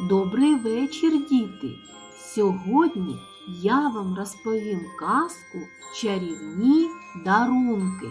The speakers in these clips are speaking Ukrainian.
Добрий вечір, діти! Сьогодні я вам розповім казку Чарівні дарунки.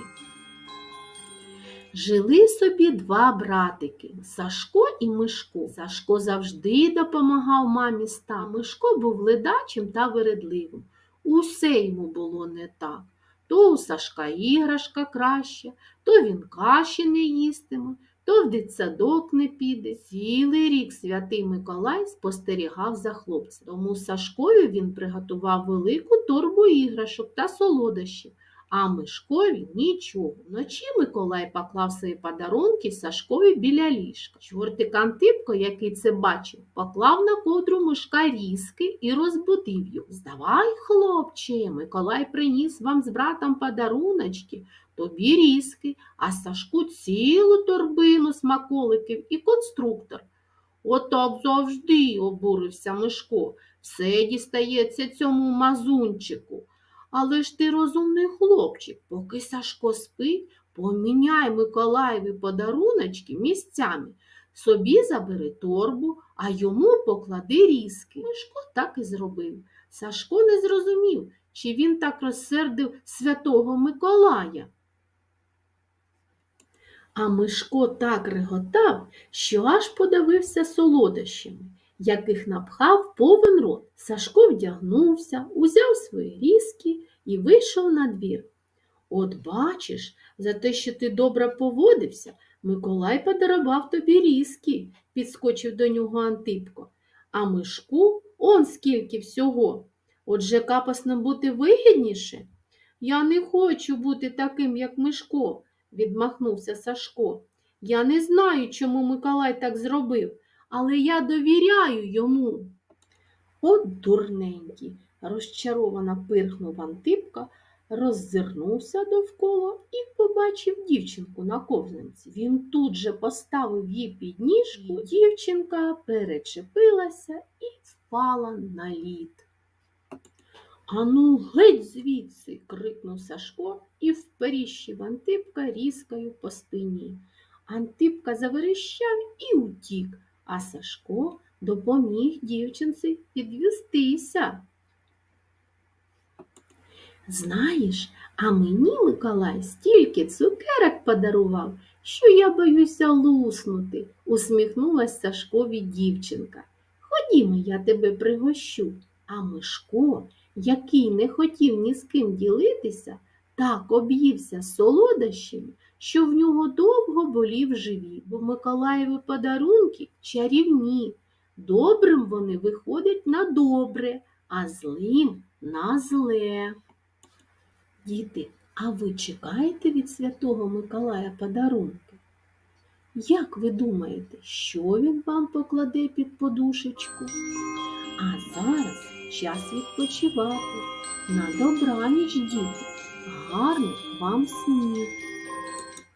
Жили собі два братики Сашко і Мишко. Сашко завжди допомагав мамі ста. Мишко був ледачим та вередливим. Усе йому було не так. То у Сашка іграшка краща, то він каші не їстиме, то в дитсадок не піде. Цілий рік святий Миколай спостерігав за хлопцем. Тому Сашкові він приготував велику торбу іграшок та солодощів, а Мишкові нічого. Вночі Миколай поклав свої подарунки Сашкові біля ліжка. Чортик Антипко, який це бачив, поклав на кодру мишка різки і розбудив його. Здавай, хлопче, Миколай приніс вам з братом подаруночки, тобі різки, а Сашку цілу торбину смаколиків і конструктор. Отак завжди, обурився Мишко. Все дістається цьому мазунчику. Але ж ти розумний хлопчик, поки Сашко спить, поміняй Миколаєві подаруночки місцями. Собі забери торбу, а йому поклади різки. Мишко так і зробив. Сашко не зрозумів, чи він так розсердив святого Миколая. А Мишко так реготав, що аж подавився солодощами, яких напхав повен рот. Сашко вдягнувся, узяв свої різки і вийшов на двір. От бачиш, за те, що ти добре поводився, Миколай подарував тобі різки, підскочив до нього Антипко. А Мишку он скільки всього. Отже, капосно бути вигідніше. Я не хочу бути таким, як Мишко, відмахнувся Сашко. Я не знаю, чому Миколай так зробив, але я довіряю йому. От дурненький, розчаровано пирхнув Антипка, роззирнувся довкола і побачив дівчинку на ковзанці. Він тут же поставив її під ніжку, дівчинка перечепилася і впала на лід. Ану, геть звідси. крикнув Сашко і вперіщив Антипка різкою по спині. Антипка заверещав і утік, а Сашко допоміг дівчинці підвестися. Знаєш, а мені Миколай стільки цукерок подарував, що я боюся луснути, усміхнулась Сашкові дівчинка. Ходімо, я тебе пригощу. А Мишко, який не хотів ні з ким ділитися, так об'ївся солодощами, що в нього довго болів живіт, бо Миколаєві подарунки чарівні. Добрим вони виходять на добре, а злим на зле. Діти, а ви чекаєте від святого Миколая подарунки? Як ви думаєте, що він вам покладе під подушечку? А зараз час відпочивати. На добраніч, діти, гарних вам снів!